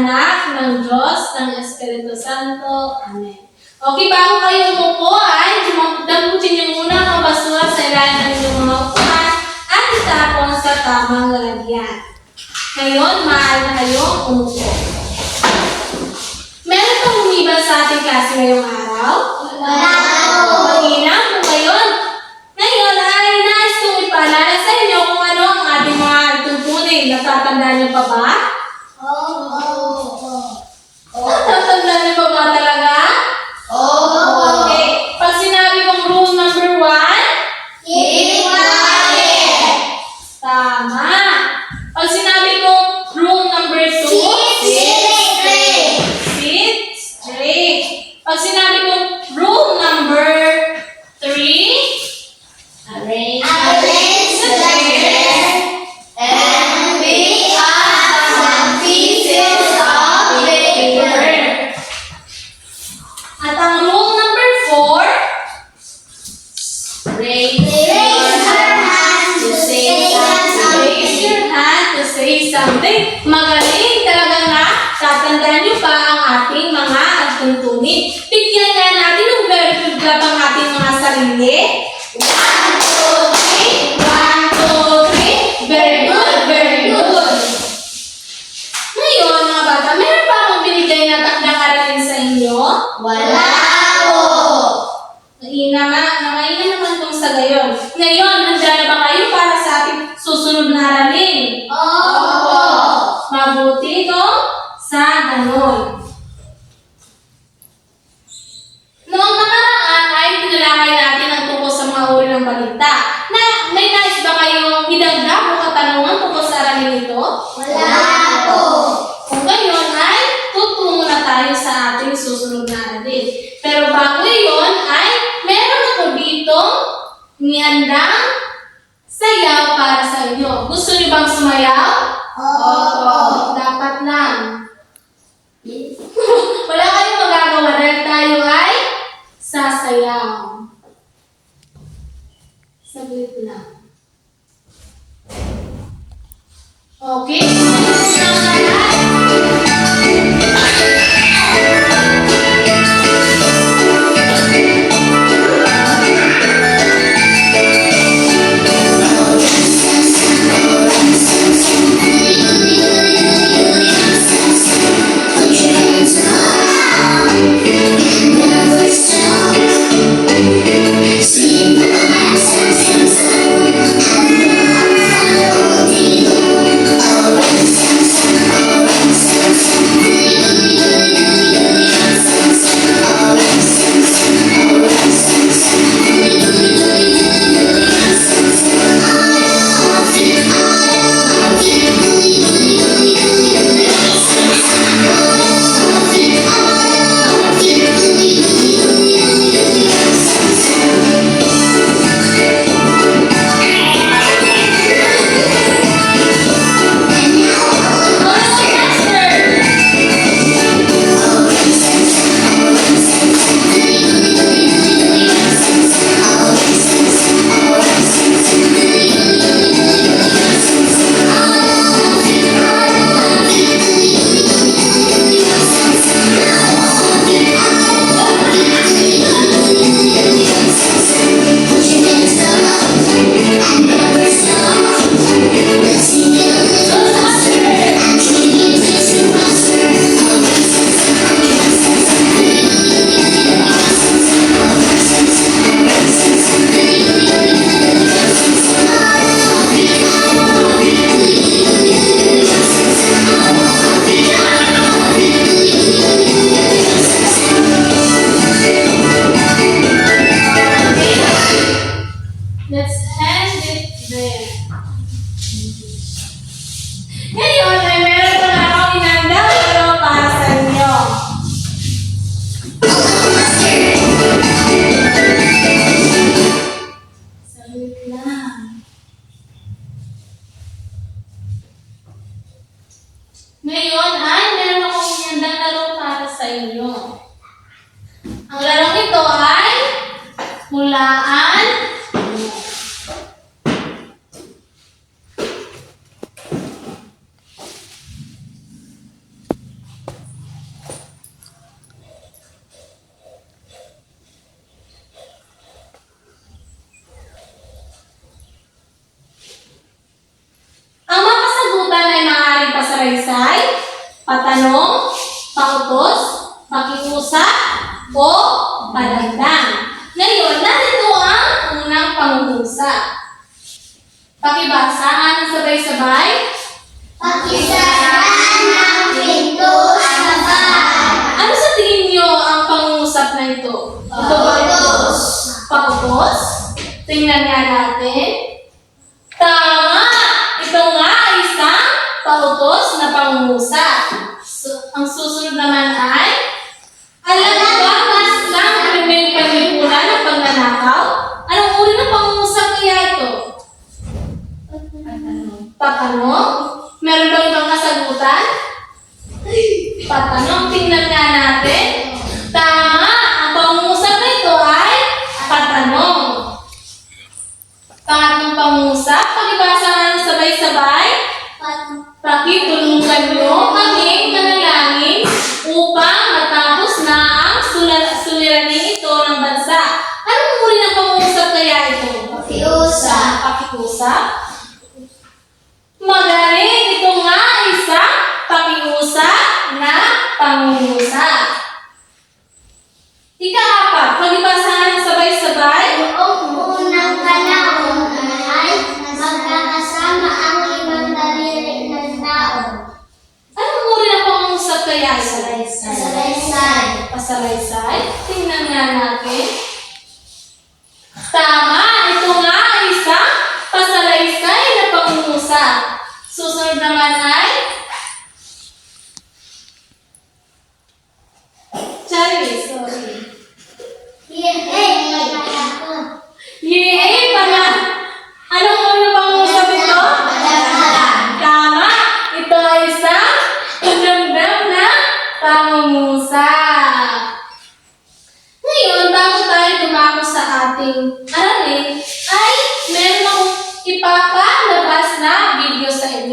anak, ng Diyos, ng Espiritu Santo. Amen. Okay, bago kayo umupo, ay, damputin niyo muna ang basura sa ilalim ng inyong mga upuan at itapon sa tamang lalagyan. Ngayon, maaari na kayong umupo. Meron kang umibal sa ating klase ngayong araw? Wala. Maginang po ngayon. Ngayon ay nais kong ipaalala sa inyo kung ano ang ating mga tutunin. Natatandaan niyo pa ba? 哦哦哦哦！哈哈哈！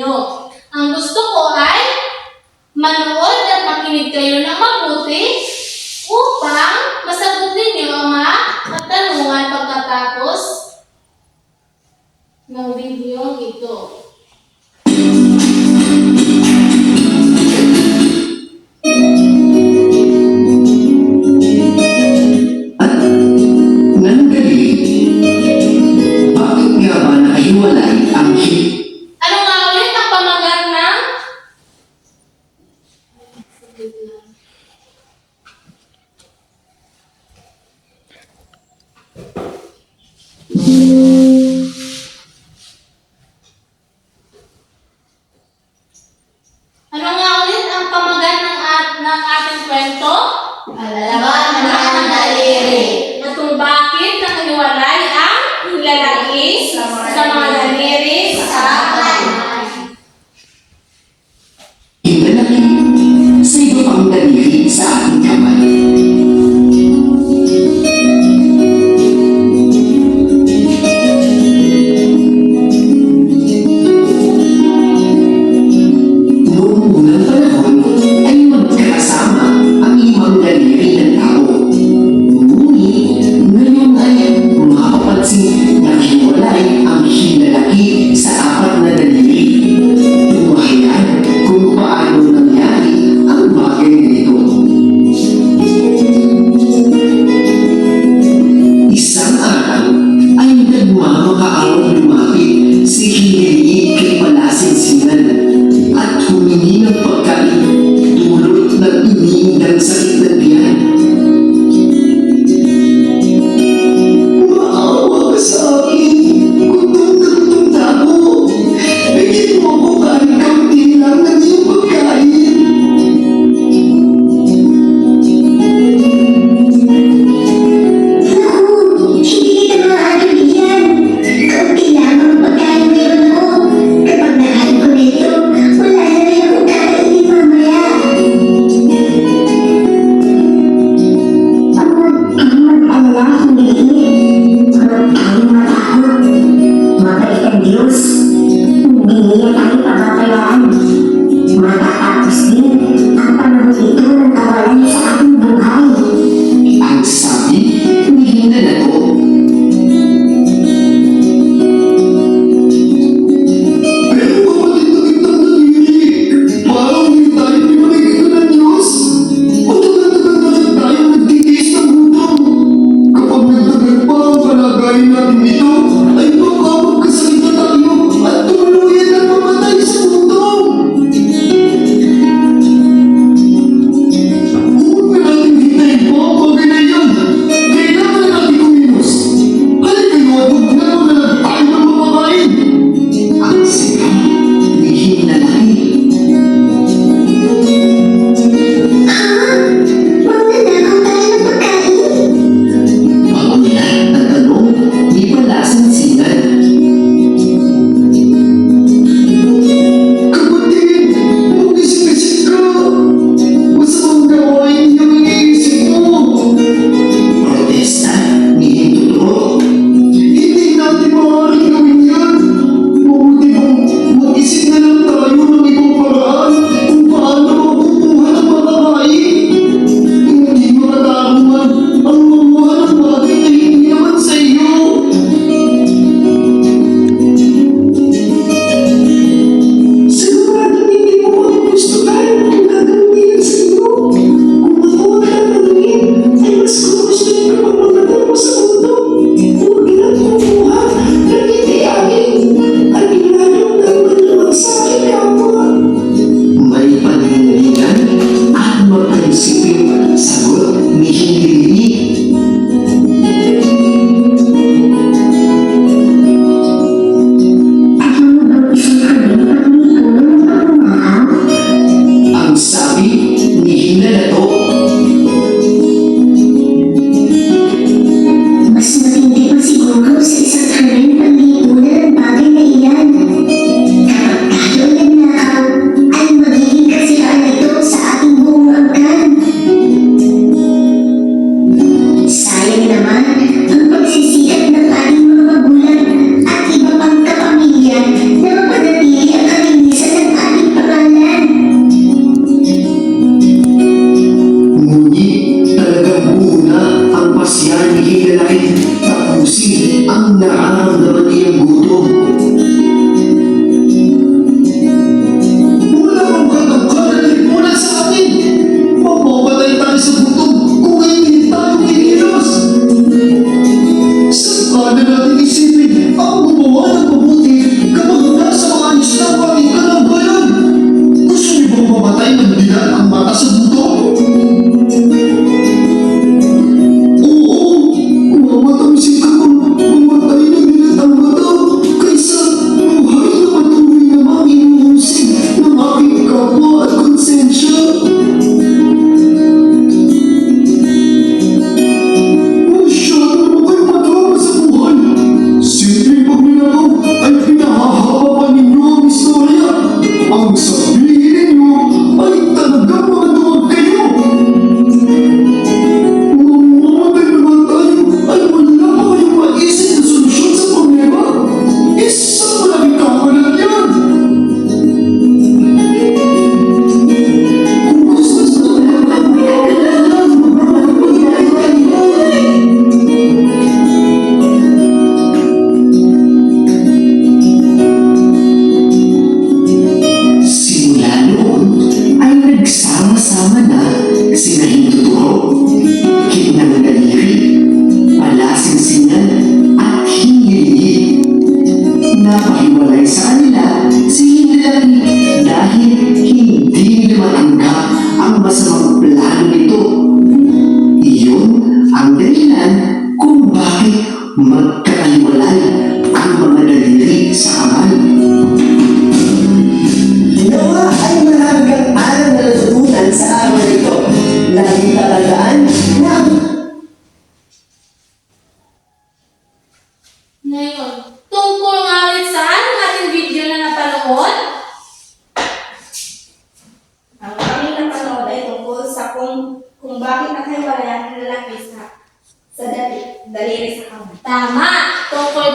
not Malalaman ang daliri. Na kung bakit nakaniwalay ang lalaki sa mga daliri sa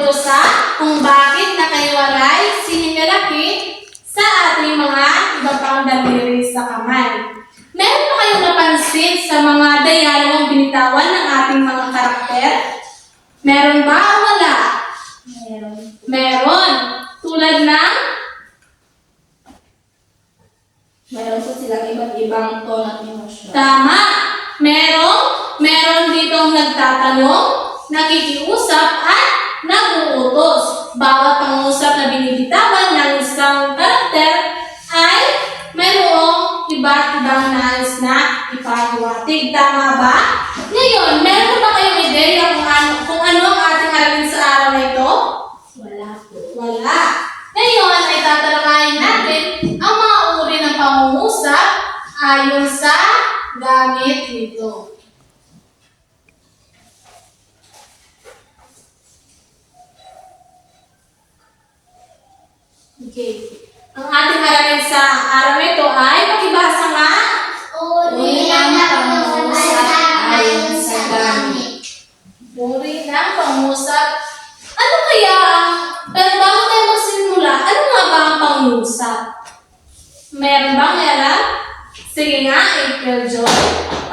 pag-asa kung bakit nakahiwalay si Hingalaki sa ating mga iba pang daliri sa kamay. Meron ba kayong napansin sa mga dialogong binitawan ng ating mga karakter? Meron ba o wala? Meron. Meron. Tulad ng Meron po silang iba't ibang tone at emosyon. Tama! Merong, meron ditong nagtatanong, nakikiusap at naguutos. Bawat pangusap na binibitawan ng isang karakter ay mayroong iba't ibang nais na ipahiwatig. Tama ba? Ngayon, meron ba kayong ideya kung ano, kung ano ang ating aralin sa araw na ito? Wala po. Wala. Ngayon ay tatalakayin natin ang mga uri ng pangungusap ayon sa gamit nito. Okay. Ang ating aralin sa araw na ito ay pakibasa nga Uri ng pangusap ayon sa gamit. Uri ng pangusap. Ano kaya ang, pero bago tayo magsimula, ano nga ba ang pangusap? Meron bang alam? Sige nga, April Joy.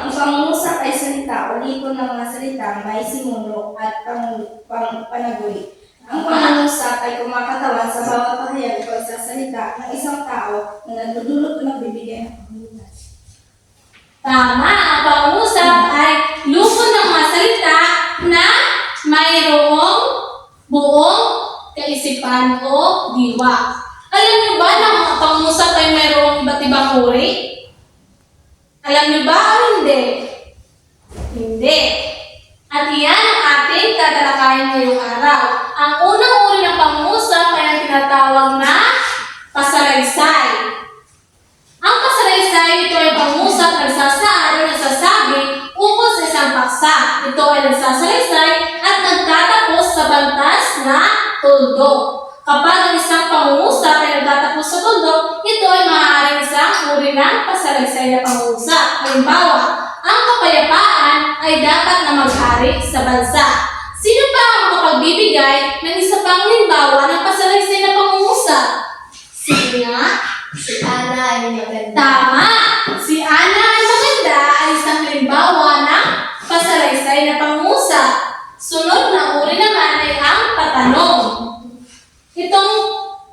Ang pangungusap ay salita o lipon ng mga salitang may sinuno at pang, pang, panagoy. Ang pangungusap ay kumakatawan sa bawat pahayag o pagsasalita ng isang tao na nagdudulot o nagbibigay ng pangungusap. Tama, ang pangusap ay lupon ng mga salita na mayroong buong kaisipan o diwa. Alam niyo ba na ang pangusap ay mayroong iba't ibang uri? Alam niyo ba o hindi? Hindi. At iyan ang ating tatalakayin ngayong araw. Ang unang uri ng pangusap ay ang tinatawag na pasalaysay. Ang pasalaysay ito ay pangusap na nagsasaad o nagsasabi ukol sa paksa. Ito ay nagsasalaysay at nagtatapos sa bantas na tuldok. Kapag ang isang pangungusap ay nagtatapos sa tuldok, ito ay maaaring isang uri ng pasalaysay na pangungusap. Halimbawa, ang kapayapaan ay dapat na maghari sa bansa. Sino ba ang makapagbibigay ng isa pang limbawa ng pasalaysay na pangungusap? Sige nga. Si Ana ay maganda. Tama! Si Ana ay maganda ay isang halimbawa ng pasalaysay na pangusap. Sunod na uri naman ay ang patanong. Itong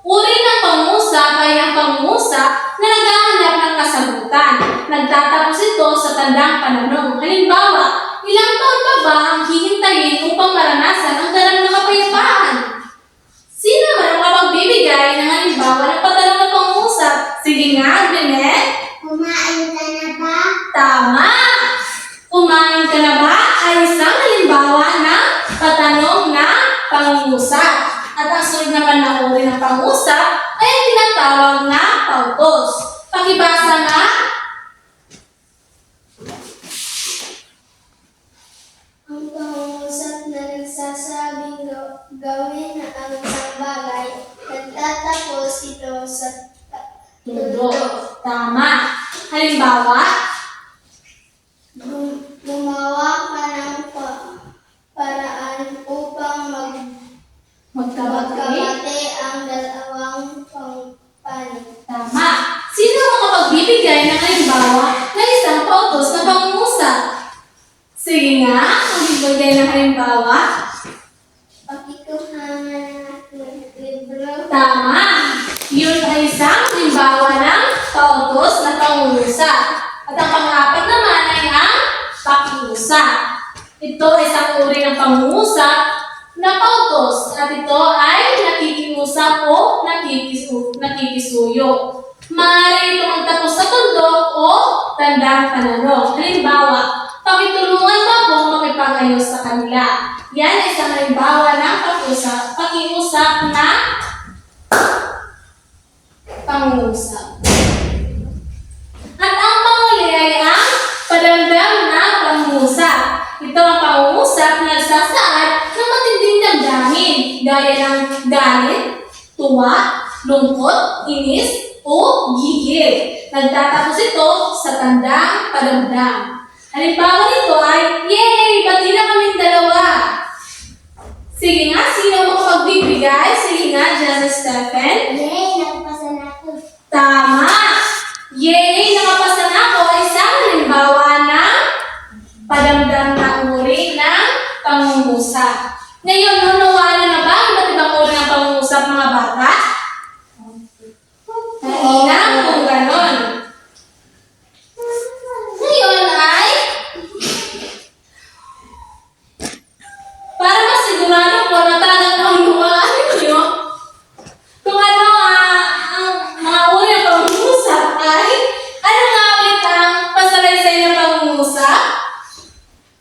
uri ng pangusap ay ang pangusap na naghahanap ng kasagutan. Nagtatapos ito sa tandang pananong. Halimbawa, ilang taon pa ba ang hihintayin upang maranasan ang ganap na kapayapaan? Sino man ang makapagbibigay ng halimbawa ng patanong na pangusap? Sige nga, Benet. Kumain ka na ba? Tama! Kumain ka na ba ay isang halimbawa pangungusap. At ang sunod naman na uri ng pangusap ay ang tinatawag na pautos. Pakibasa nga, Ang pangungusap na nagsasabing gaw- gawin na ang isang bagay, nagtatapos ito sa tundo. Tama. Halimbawa, Gum- gumawa ka ng pa- paraan upang mag. Magkabate ang dalawang pangpanig. Tama. Sino ang makapagbibigay ng halimbawa ng isang pautos na pangungusap? Sige nga, magbibigay ng halimbawa. Pakikuha ng libro. Tama. Yun ay isang halimbawa ng pautos na pangungusap. At ang pang-apat naman ay ang pakiusap. Ito ay isang uri ng pangungusap na pautos at ito ay nakikiusap o nakikisu nakikisuyo. Maaari ito magtapos sa tuldok o tandang pananong. Halimbawa, pakitulungan mo akong makipag-ayos sa kanila. Yan ay isang halimbawa ng pakiusap, pakiusap na pangungusap. At ang panghuli ay ang padamdam na pangungusap. Ito ang pangungusap na nagsasaad ng matinding damdamin gaya ng galit, tuwa, lungkot, inis, o gigil. Nagtatapos ito sa tandang padamdam. Halimbawa nito ay, Yay! Pati na kaming dalawa! Sige nga, sino ang magbibigay. Sige nga, Jana Stephen. Yay! Nakapasa na ako. Tama! Yay! Nakapasa na ako ay isang halimbawa ng padamdam na uri ng pangungusap. Ngayon, nunawala na ba ang iba't ibang uri ng pangungusap mga bata? Mahina kung ganon. Ngayon ay para masigurado po na talagang naunawaan ninyo kung ano ah, ang mga uri ng pangungusap ay ano nga ulit ang pasalaysay na pangungusap?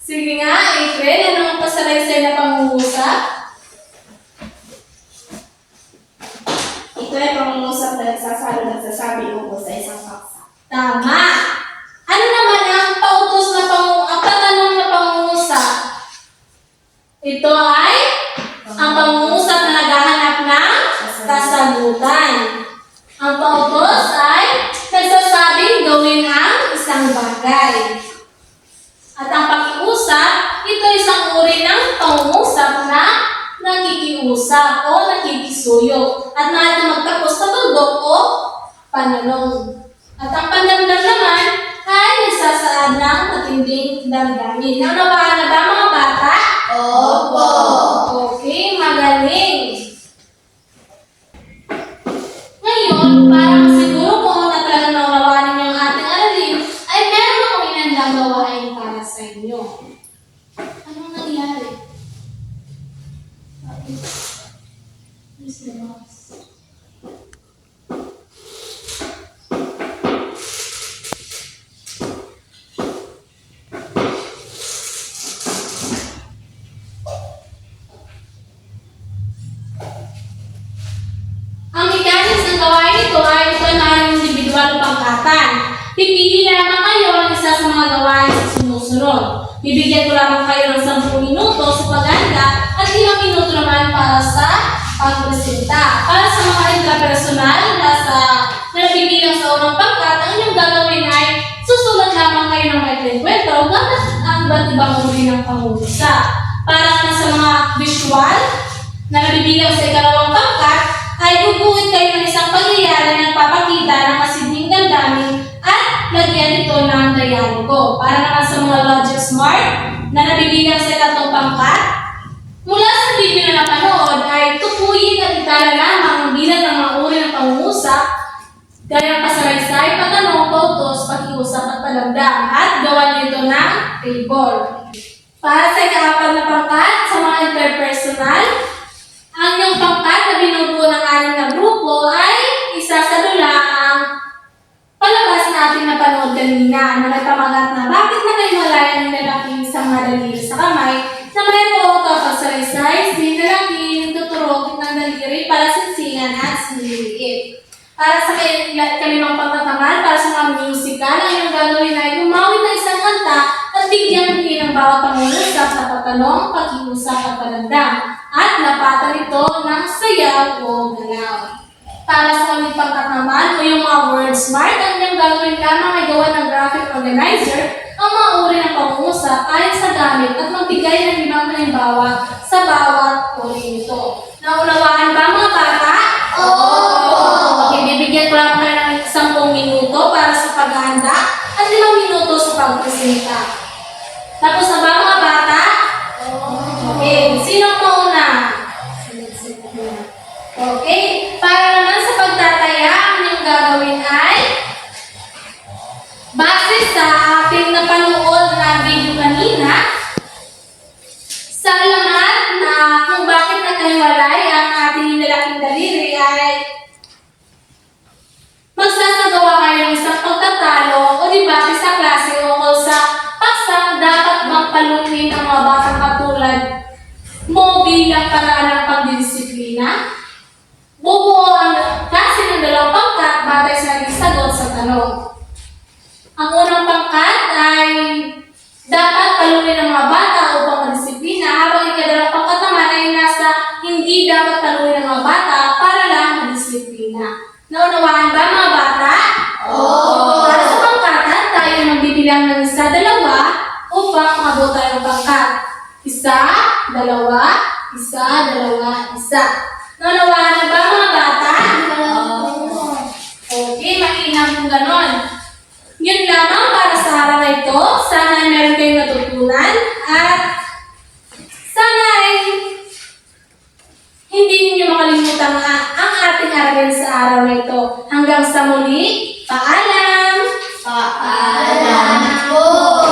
Sige nga, April, ano ang pasalaysay na pangungusap? Ay pangungusap na nagsasalo nagsasabi ukol sa isang paksa. Tama! Ano naman ang pautos na pangu ang patanong na pangungusap? Ito ay ang pangungusap na naghahanap ng kasagutan. Ang pautos ay nagsasabing gawin ang isang bagay. At ang pakiusap, ito isang uri ng pangungusap na nakikiusap o nakikisuyo at maaari magtapos sa tuldok o panalong. At ang pandamdam naman ay nagsasaad ng matinding damdamin. Naunawaan na ba mga bata? Opo. Okay, magaling. Ngayon, para masiguro ko na talaga naunawaan ninyo ang ating aralin, ay meron akong inandang gawain para sa inyo. Anong nangyari? Miss mga gawain sa sumusunod. Bibigyan ko lamang kayo ng 10 minuto sa paghanda at 5 minuto naman para sa pagpresenta. Para sa mga intrapersonal na sa na nabibilang sa unang pangkat, ang inyong gagawin ay susulat lamang kayo ng maikling kwento gamit ang iba't ibang uri ng pangungusap. Para naman sa mga visual na nabibilang sa ikalawang pangkat, ay guguhit kayo ng isang pangyayari na nagpapakita ng masidling damdamin lagyan ito ng dialogo. Para naman sa mga logic smart na nabibilang sa ikatlong pangkat, mula sa video na napanood ay tukuyin at itala lamang ang bilang ng mga uri ng pangungusap gaya ng pasalaysay, patanong, pautos, pakiusap at palamdam at gawan nito ng table. Para sa ikaapat na pangkat, sa mga interpersonal, ang iyong pangkat na binubuo ng anim na grupo ay isasadula ang palabas na ating napanood kanina na nagpamagat na bakit na kayo malaya ng lalaki sa mga daliri sa kamay na may po kapag salaysay, si lalaki, nagtuturog ng daliri para sinsingan at siniliit. Para sa kalimang pagtataman, para sa mga musical, ang iyong gagawin ay gumawin ng isang kanta at bigyan ng ng bawat pangungusap na patanong, pakiusap at palandam at napatan ito ng sayaw o galaw. Para sa kaming pangkat naman o yung mga word smart, ang iyong gagawin lamang ay gawa ng graphic organizer ang mga uri ng pangungusap ayon sa gamit at magbigay ng limang halimbawa sa bawat uri nito. Naunawaan ba mga bata? Oo! Okay, bibigyan ko lang kayo ng 10 minuto para sa paghahanda at 5 minuto sa pagpresenta. Tapos na ba gagawin ay base sa ating napanood na video kanina, sa laman na kung bakit nagkahiwalay ang ating lalaking daliri ay magsasagawa kayo ng isang pagtatalo o debate sa klase o sa paksang dapat bang palunin ang mga batang katulad mo bilang paraan ng pagdidisiplina? Bubuo ang klase ng dalawang pangkat batay sa naging sagot sa tanong. Ang unang pangkat ay dapat palunin ng mga bata upang madisiplina habang ikadalawang pangkat naman ay nasa hindi dapat palunin ng mga bata para lang madisiplina. Naunawaan ba mga bata? Oo! Para sa pangkatan, tayo magbibilang ng isa, dalawa upang abot tayo ng pangkat. Isa, dalawa, isa, dalawa, isa. Nalawa ba mga bata? Oo. Okay, makinam kung ganon. Yun lamang para sa araw na ito. Sana meron kayong at sana ay hindi ninyo makalimutan ang ating aralin sa ito. Hanggang sa muli, paalam! Paalam po!